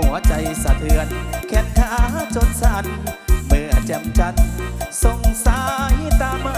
หัวใจสะเทือน แขนขาจนสั่นเมื่อแจ่มจันทร์สงสายตาม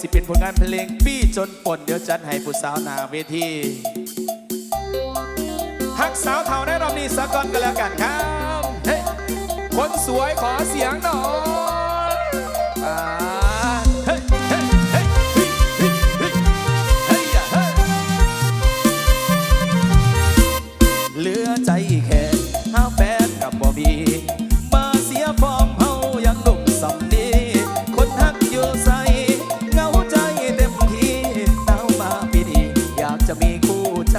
สิเป็นผลงานเพลงปี้จนป่นเดี๋ยวจันให้ผู้สาวนาเวทีทักสาวเท่าในรอบนี้สักก่อนกันแล้วกันครับ เฮ้ยคนสวยขอเสียงหน่อย จะมีคู่ใจ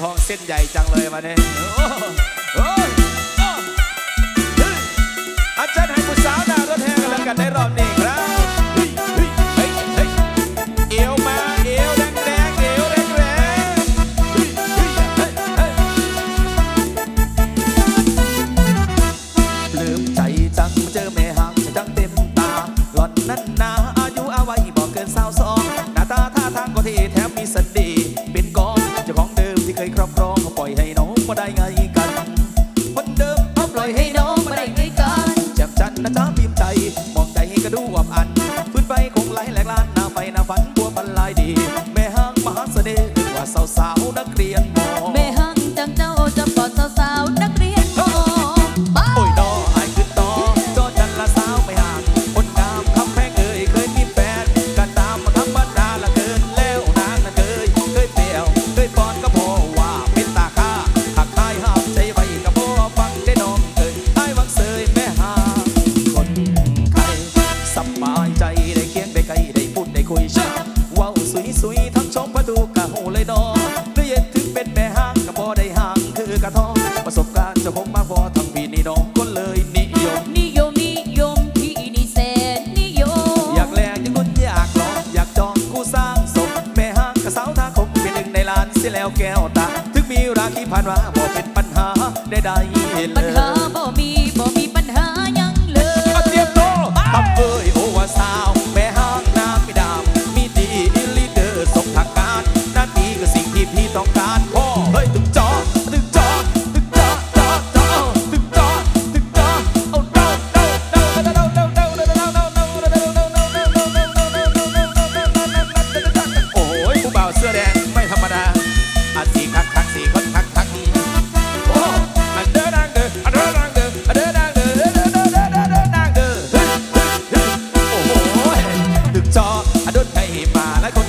ทองเส้นใหญ่จังเลยมาเนี่ย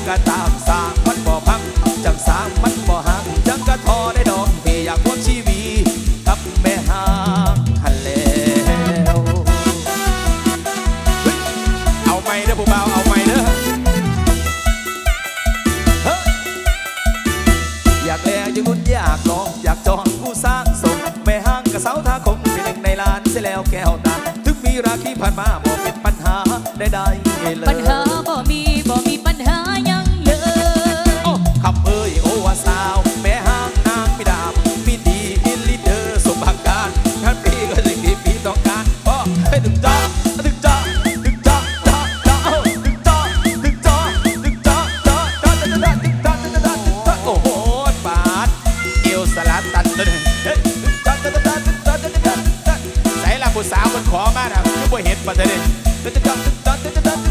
ก็ต We hit by the dish.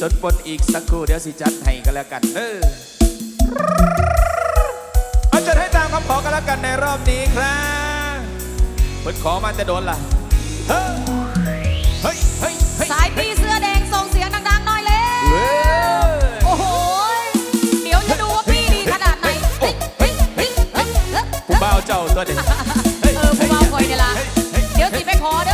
สนปนอีกสักครู่เดี๋ยวสิจัดให้กันแล้วกันเออเอาจัดให้ตามคำขอกันแล้วกันในรอบนี้ครับเพิ่ขอมาแต่โดนละเฮ้ยเฮ้ยเฮ้ยสายพี่เสื้อแดงส่งเสียงดังๆหน่อยเลยโอ้โห เดี๋ยวจะดูว่าพี่ดีขนาดไหนผู้บ่าวเจ้าตัวเด็กเออผู้บ่าวคอยเนี่ยล่ะ เดี๋ยวสิไปขอเด้อ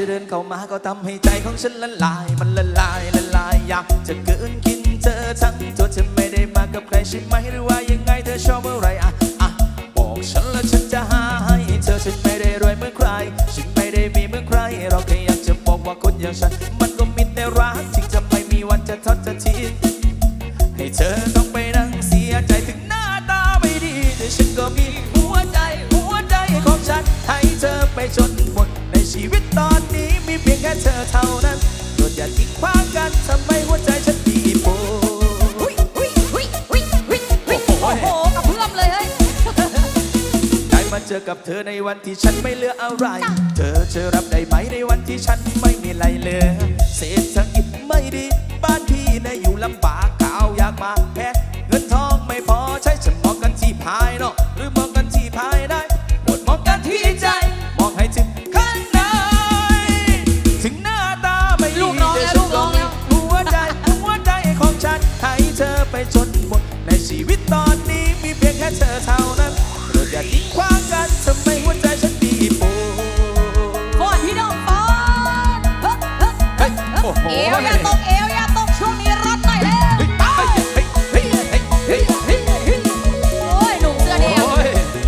ธอเดินเข้ามาก็ทำให้ใจของฉันละลาย มันละลายละลายอยากจะเกินกินเธอทั้งตัวเธอไม่ได้มากับใครใช่ไหมหรือว่ายังไงเธอชอบอะไรอะอะบอกฉันแล้วฉันจะหาให้เธอฉันไม่ได้รวยเมื่อนใคร ฉันไม่ได้มีเมื่อนใคร เราแค่อยากจะบอกว่าคนอย่างฉัน มันก็มีแต่รักที่จะไม่มีวันจะทอดจะทิ้งให้เธอต้องไปนั่งเสียใจถึงหน้าตาไม่ดีแต่ฉันก็มีหัวใจหัวใจของฉันให้เธอไปจน แค่เธอเท่านั้นโปดอย่าทิ้งขวางกันทำไมหัวใจฉันดีโปโอ้โหกระเพื่อมเลยเฮ้ย ได้มาเจอกับเธอในวันที่ฉันไม่เหลืออะไร เธอจะรับได้ไหมในวันที่ฉันไม่มีอะไรเหลือเศรษฐกิจไม่ดีบ้านพี่ในอยู่ลำบากข้าวยากมาก ท่าอย่าทิ้งขว้ากันทำไมหัวใจฉันดีปวดฟอนพี่น้องฟอนเฮ้ยเฮ้ยโอ้โหเอวอย่าตกเอวอย่าตกช่วงนี้ร้อนหน่อยเร็วโอ้ยหนุ่มเสื้อแดง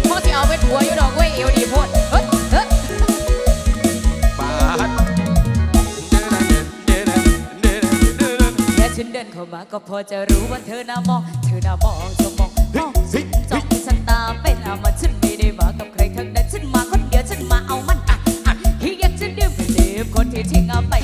พ่อจะเอาไปถัวอยู่ดอกเว้ยเอวดีโพดเฮ้ยเฮ้ยแค่ฉันเดินเข้ามาก็พอจะรู้ว่าเธอน่ามอง เธอน่ามองจะมามว่าฉันไม่ได้มากับใครทั้งนั้นฉันมาคนเดียวฉันมาเอามันอะอะที่อยากจะดื่มดื่มคนที่ทิ้งเอาไป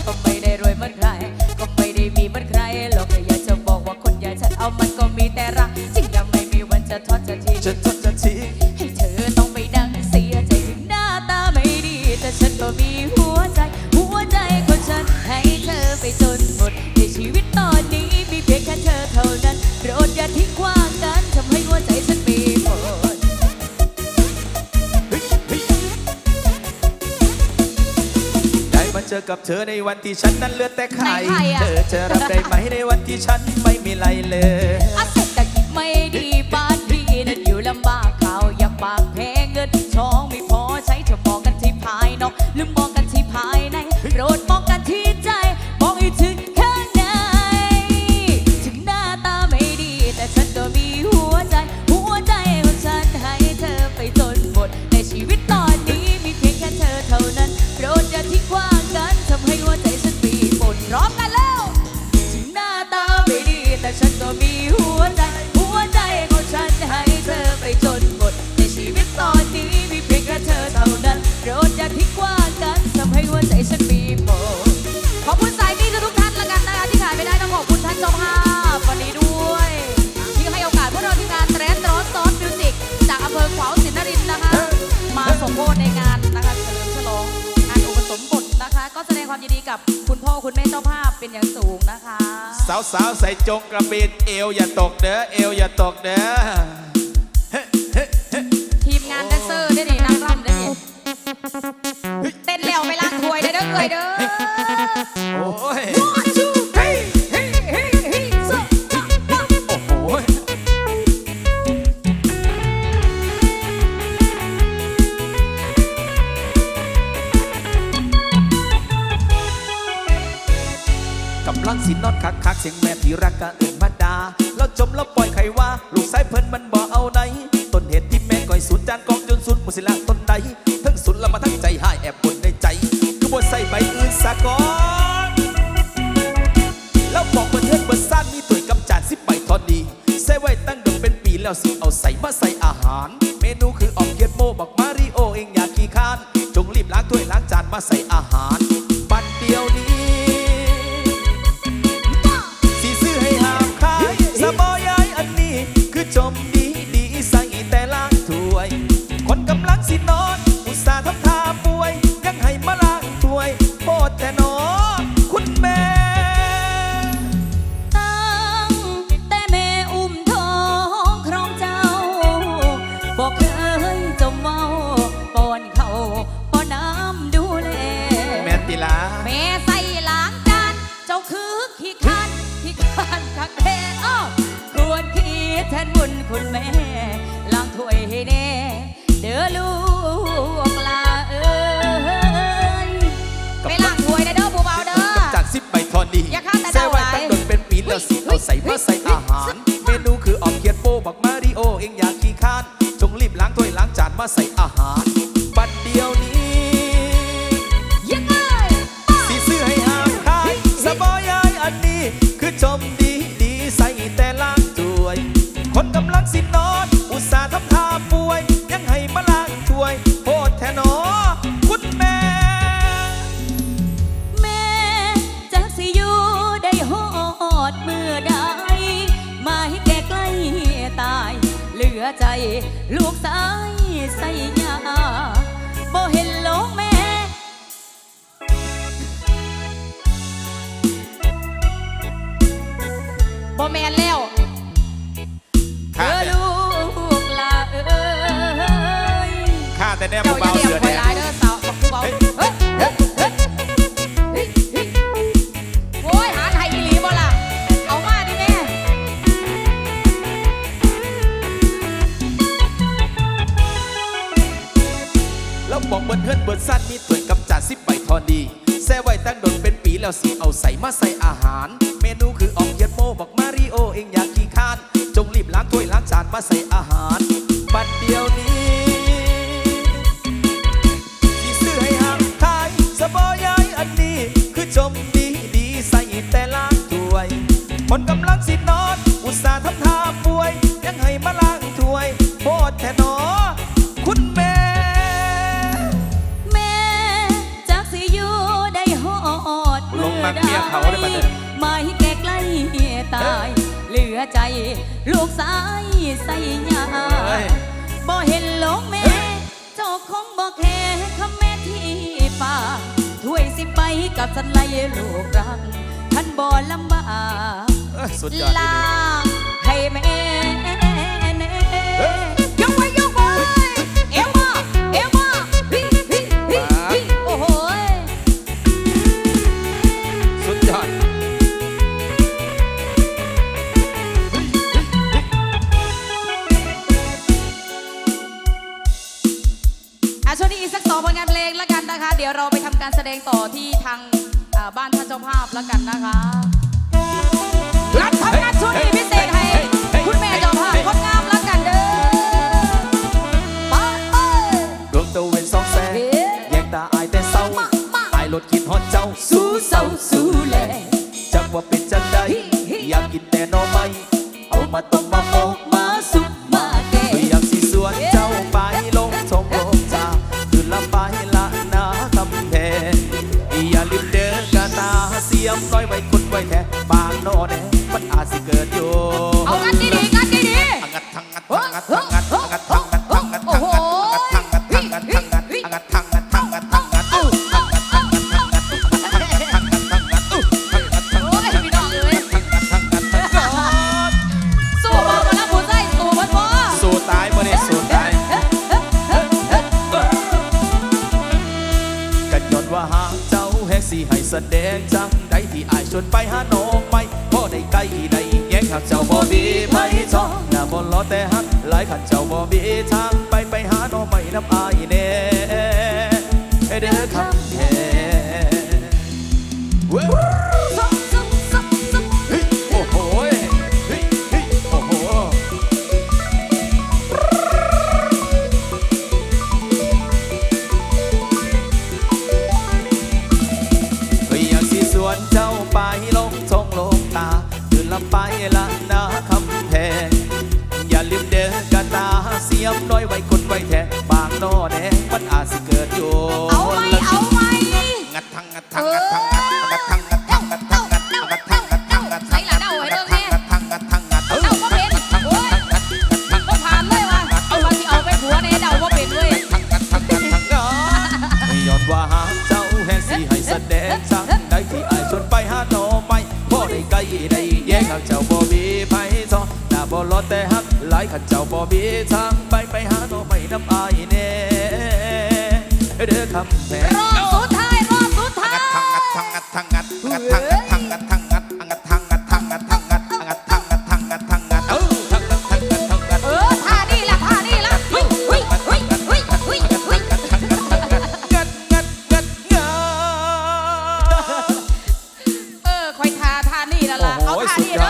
อกับเธอในวันที่ฉันนั้นเลือดแต่ไข่เธอจะรับได้ไหมในวันที่ฉันไม่มีอะไรเลย อาเสร็จติดไม่ดีบ้านพี่นั่นอยู่ลำบาก chôn Tommy มาใส่อาหาร มักเมียเขาได้ปะเด้อไม่แกใกล้ตาย เหลือใจ ลูกสายใส่ยาบ่เห็นโลกแม่เจ้าคงบ่แค่คำแม่ที่ป่าถ้วยสิไปกับสันไลลูกรังท่านบ่ลำบากสุดยอดลาให้แม่เน่ เดี๋ยวเราไปทำการแสดงต่อที่ทางบ้านท่านเจ้าภาพแล้วกันนะคะ ชวนไปหาหนอไปพ่อได้ไกลได้แย่งหักเจ้าบ่มีไผทองหน้าบ่ล้อแต่หักหลายขันเจ้าบ่มีทางไปไปหาหนอไปน้ำอาย แดงมันอาสิเกิดอยู่ Ó, esse cara,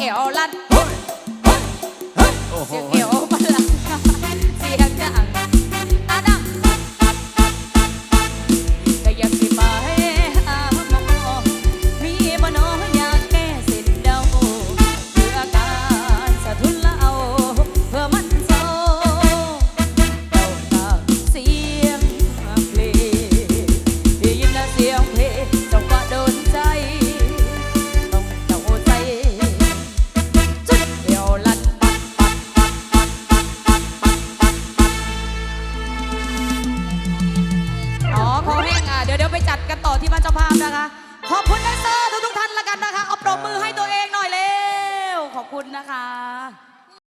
เอวลัด